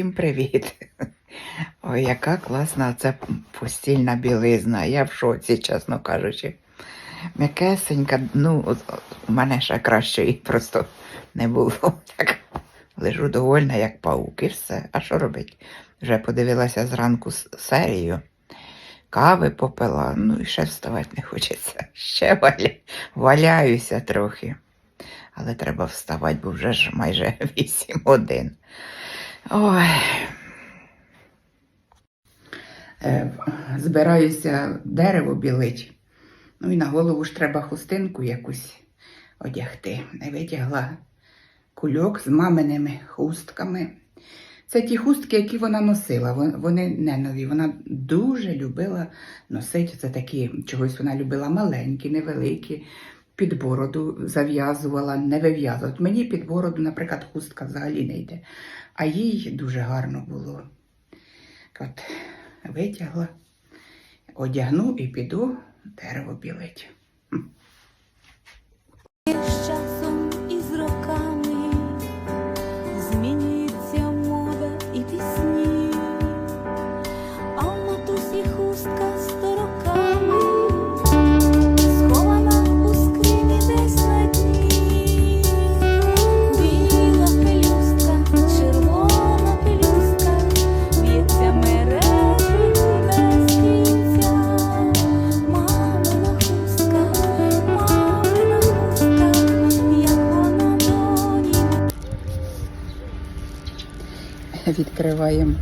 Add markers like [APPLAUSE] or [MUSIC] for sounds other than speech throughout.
Всім привіт! Ой, яка класна ця постільна білизна. Я в шоці, чесно кажучи. М'якесенька, ну, у мене ще кращої просто не було. [LAUGHS] Так лежу довольна, як паук, і все. А що робить? Вже подивилася зранку серію. Кави попила, ну і ще вставати не хочеться. Ще валя... валяюся трохи. Але треба вставати, бо вже ж майже [LAUGHS] 8 годин. Ой. Е, Збираюся дерево білить. Ну і на голову ж треба хустинку якусь одягти. Витягла кульок з маминими хустками. Це ті хустки, які вона носила. Вони не нові. Вона дуже любила носити. Це такі, чогось вона любила маленькі, невеликі. Під бороду зав'язувала, не вив'язувала. Мені під бороду, наприклад, хустка взагалі не йде. А їй дуже гарно було. От витягла, одягну і піду дерево білить. Відкриваємо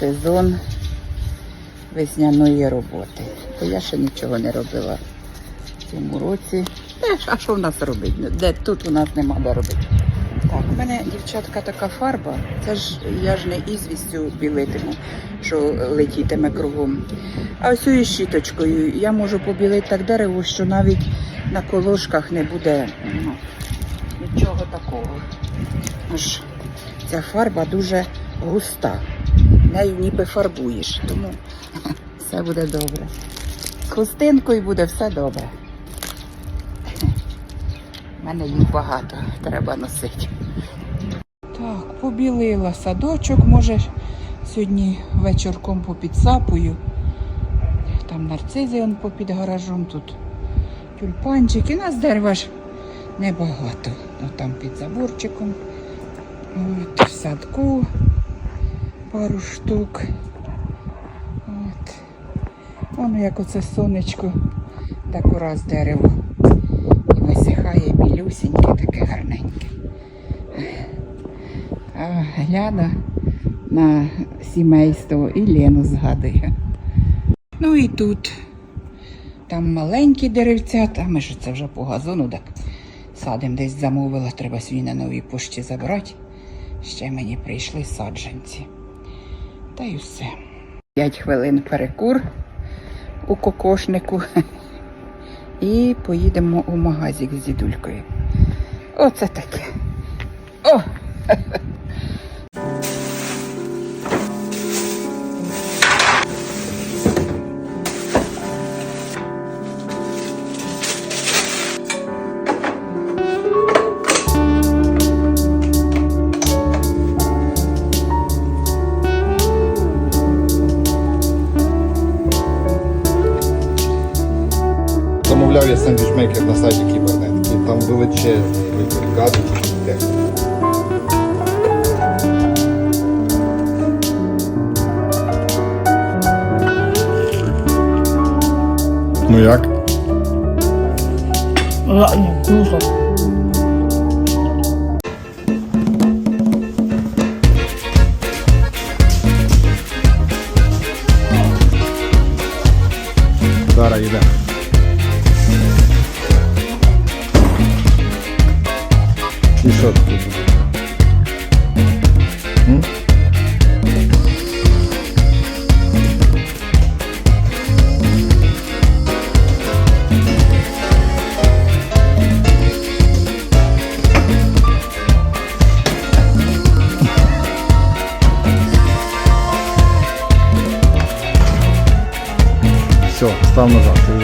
сезон весняної роботи. Бо я ще нічого не робила в цьому році. А що в нас робити? Де тут у нас нема де робити. Так, у мене дівчатка така фарба. Це ж я ж не ізвістю білитиму, що летітиме кругом. А ось цією щіточкою я можу побілити так дерево, що навіть на колошках не буде ну, нічого такого. Аж ця фарба дуже густа. Нею ніби фарбуєш, тому все буде добре. З хустинкою буде все добре. У мене їх багато, треба носити. Так, побілила садочок, може, сьогодні вечірком попідсапую. Там нарцизи он попід гаражом, тут тюльпанчики. У нас дерева ж небагато. Ну, там під заборчиком. От, в садку пару штук. От. Воно як оце сонечко, так ураз дерево. І висихає білюсіньке, таке гарненьке. А гляну на сімейство і Лену згадую. Ну і тут. Там маленькі деревця, там ми ж це вже по газону, так садим десь замовила, треба свій на новій пошті забрати. Ще мені прийшли саджанці. Та й все. П'ять хвилин перекур у кокошнику. І поїдемо у магазик з дідулькою. Оце таке. О! [LAUGHS] Замовляв я сендвічмейкер на сайті Кібернет. І там величезний вибір гаджетів і техніки. Ну як? Ладно, круто. Зараз йде. Все, став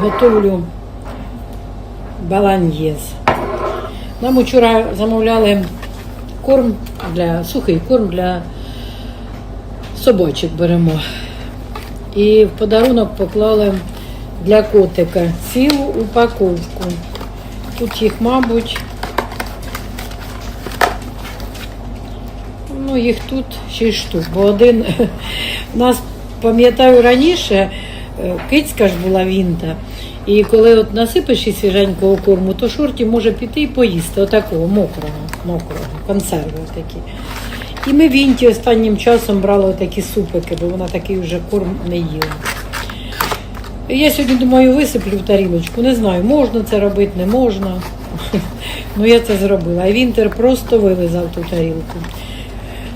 готовлю баланьєз. Нам вчора замовляли корм для сухий корм для собачок беремо. І в подарунок поклали для котика цілу упаковку. Тут їх, мабуть, ну їх тут 6 штук, бо один [LAUGHS] нас, пам'ятаю, раніше кицька ж була вінта. І коли от насипиш і свіженького корму, то шорті може піти і поїсти, отакого мокрого, мокрого, консерви такі. І ми вінті останнім часом брали такі супики, бо вона такий вже корм не їла. Я сьогодні думаю, висиплю в тарілочку. Не знаю, можна це робити, не можна. [LAUGHS] Ну я це зробила. А Вінтер просто вилизав ту тарілку.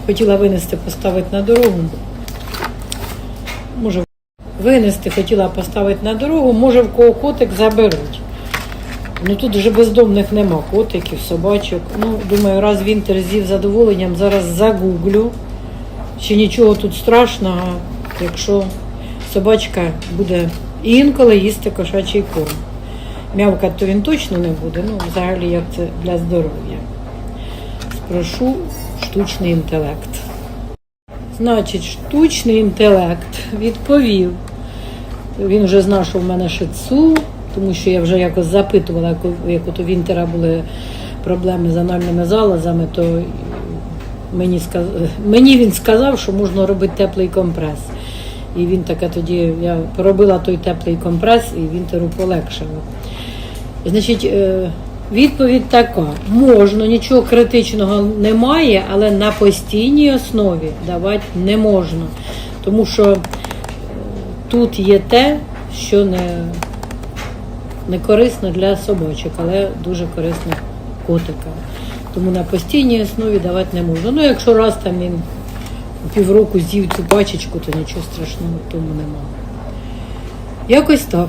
Хотіла винести, поставити на дорогу. Винести хотіла поставити на дорогу, може в кого котик заберуть. Ну тут вже бездомних нема, котиків, собачок. Ну, думаю, раз Вінтер з'їв задоволенням, зараз загуглю. Чи нічого тут страшного, якщо собачка буде інколи їсти кошачий корм. Мявкати то він точно не буде, ну взагалі як це для здоров'я. Спрошу штучний інтелект. Значить, штучний інтелект відповів. Він вже знав, що в мене шицу, тому що я вже якось запитувала, як от у Вінтера були проблеми з анальними залозами, то мені, сказ... мені він сказав, що можна робити теплий компрес. І він таке тоді, я поробила той теплий компрес, і Вінтеру полегшило. Значить, е, відповідь така: можна, нічого критичного немає, але на постійній основі давати не можна. Тому що тут є те, що не, не корисно для собачок, але дуже корисно котикам. Тому на постійній основі давати не можна. Ну, якщо раз там він півроку з'їв цю пачечку, то нічого страшного в тому немає. Якось так.